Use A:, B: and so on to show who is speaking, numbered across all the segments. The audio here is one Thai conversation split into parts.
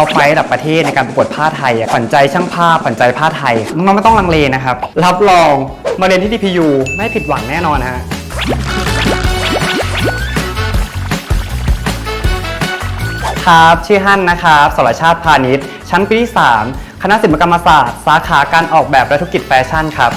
A: ท็อปไฟระดับประเทศในการประกวดผ้าไทยอะขวัญใจช่างภาพขวัญใจผ้าไทยน้องๆไม่ต้องลังเลนะครับ รับรองมาเรียนที่ DPU ไม่ผิดหวังแน่นอนฮะครับชื่อฮั่นนะครับสรชาติพาณิชย์ ชั้นปีที่ 3 คณะศิลปกรรมศาสตร์ สาขาการออกแบบและธุรกิจแฟชั่นครับ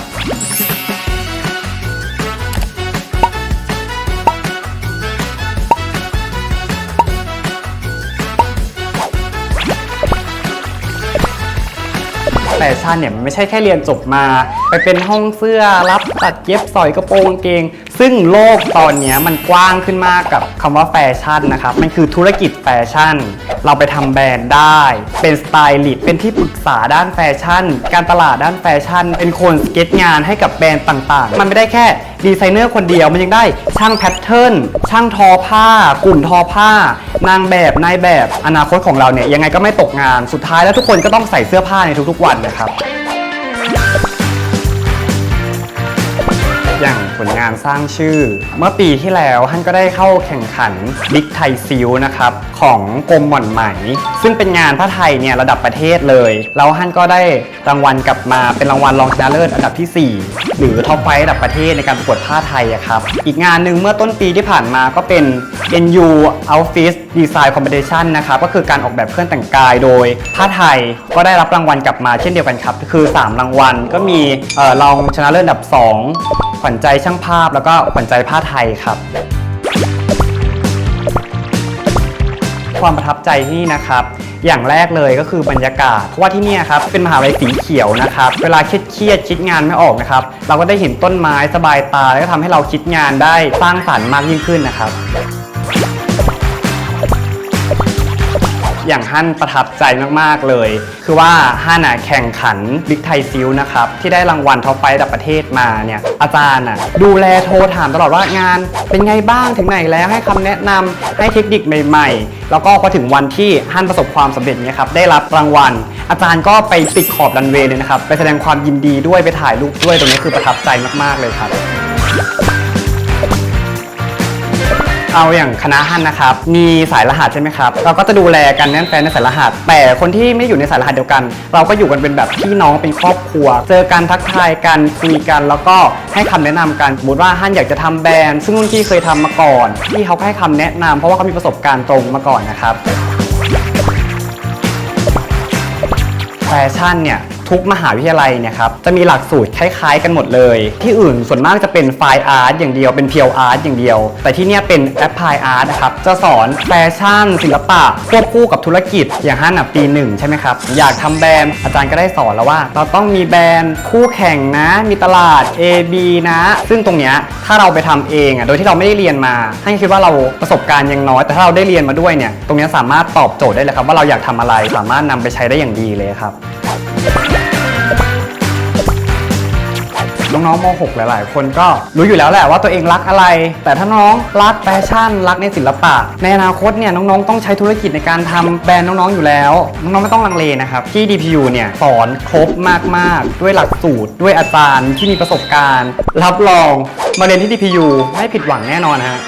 A: ชั่นเนี่ยมันไม่ใช่แค่เรียนจบมา ไปเป็นห้องเสื้อรับตัดเย็บสอยกระโปรงเกง ซึ่งโลกตอนนี้มันกว้างขึ้นมากกับคำว่าแฟชั่นนะครับมันคือธุรกิจแฟชั่น เราไปทำแบรนด์ได้ เป็นสไตลิสต์เป็นที่ปรึกษาด้านแฟชั่น การตลาดด้านแฟชั่น เป็นคนสเก็ตงานให้กับแบรนด์ต่างๆ มันไม่ได้แค่ ดีไซเนอร์คนเดียวมันยังได้ช่างแพทเทิร์นช่างทอผ้า กลุ่มทอผ้า นางแบบนายแบบอนาคตของเราเนี่ยยังไงก็ไม่ตกงานสุดท้ายแล้วทุกคนก็ต้องใส่เสื้อผ้าในทุกๆวันนะครับ อย่างผลงานสร้างชื่อ เมื่อปีที่แล้วท่านก็ได้เข้าแข่งขันบิ๊กไทยซิลนะครับ ของกรมหม่อนไหม ซึ่งเป็นงานผ้าไทยเนี่ยระดับประเทศเลย แล้วท่านก็ได้รางวัลกลับมาเป็นรางวัลรองชนะเลิศอันดับทีสี่ 4 หรือท็อปไฟระดับประเทศในการประกวดผ้าไทยครับ อีกงานหนึ่งเมื่อต้นปีที่ผ่านมาก็เป็น NU Outfit Design Competition นะครับก็คือการออกแบบเครื่องแต่งกายโดยผ้าไทยก็ได้รับรางวัลกลับมาเช่นเดียวกันครับ คือ 3 รางวัลก็มีออรองชนะเลิศอันดับ 2ขวัญใจช่างภาพแล้วก็ขวัญใจผ้าไทยครับ ความประทับใจที่นี่นะครับอย่างแรกเลยก็คือบรรยากาศ เพราะว่าที่นี่ครับเป็นมหาวิทยาลัยสีเขียวนะครับ เวลาเครียดๆคิดงานไม่ออกนะครับ เราก็ได้เห็นต้นไม้สบายตา แล้วก็ทำให้เราคิดงานได้สร้างสรรค์มากยิ่งขึ้นนะครับ อย่างฮั่นประทับใจมากๆเลย คือว่าฮั่นอะแข่งขันบิ๊กไทยซิลนะครับ ที่ได้รางวัลท็อปไฟว์ระดับประเทศมาเนี่ย อาจารย์อะดูแลโทรถามตลอดว่างานเป็นไงบ้างถึงไหนแล้วให้คำแนะนำให้เทคนิคใหม่ๆ แล้วก็พอถึงวันที่ฮั่นประสบความสำเร็จเนี่ยครับได้รับรางวัล อาจารย์ก็ไปติดขอบรันเวย์เลยนะครับไปแสดงความยินดีด้วยไปถ่ายรูปด้วยตรงนี้คือประทับใจมากๆเลยครับ เอาอย่างคณะฮั่นนะครับ มีสายรหัสใช่ไหมครับ เราก็จะดูแลกันแน่นแฟนในสายรหัส แต่คนที่ไม่ได้อยู่ในสายรหัสเดียวกัน เราก็อยู่กันเป็นแบบพี่น้องเป็นครอบครัว เจอกันทักทายกันคุยกันแล้วก็ให้คำแนะนำกัน สมมติว่าฮั่นอยากจะทำแบรนด์ซึ่งรุ่นพี่เคยทำมาก่อนพี่เขาก็ให้คำแนะนำเพราะว่าเขามีประสบการณ์ตรงมาก่อนนะครับ แฟชั่นเนี่ย ทุกมหาวิทยาลัยเนี่ยครับจะมีหลักสูตรคล้ายๆ กันหมดเลย ที่อื่นส่วนมากจะเป็นไฟอาร์ตอย่างเดียวเป็นเพียวอาร์ตอย่างเดียว แต่ที่เนี่ยเป็นแอปพลายอาร์ตนะครับจะสอนแฟชั่นศิลปะควบคู่กับธุรกิจอย่างฮั่นอะปีหนึ่งใช่ไหมครับอยากทำแบรนด์อาจารย์ก็ได้สอนแล้วว่า เราต้องมีแบรนด์คู่แข่งนะ มีตลาด A B นะ ซึ่งตรงเนี้ยถ้าเราไปทำเองอะโดยที่เราไม่ได้เรียนมาให้คิดว่าเราประสบการณ์ยังน้อย แต่ถ้าเราได้เรียนมาด้วยเนี่ยตรงเนี้ยสามารถตอบโจทย์ได้เลยครับว่าเราอยากทำอะไรสามารถนำไปใช้ได้อย่างดีเลยครับ น้องๆม .6 หลาย ๆ คนก็รู้อยู่แล้วแหละว่าตัวเองรักอะไร แต่ถ้าน้องรักแฟชั่น รักในศิลปะ ในอนาคตเนี่ยน้องๆต้องใช้ธุรกิจในการทำแบรนด์น้องๆอยู่แล้ว น้องๆไม่ต้องลังเลนะครับ ที่ DPU เนี่ยสอนครบมากๆ ด้วยหลักสูตร ด้วยอาจารย์ที่มีประสบการณ์ รับรองมาเรียนที่ DPU ไม่ผิดหวังแน่นอนฮะ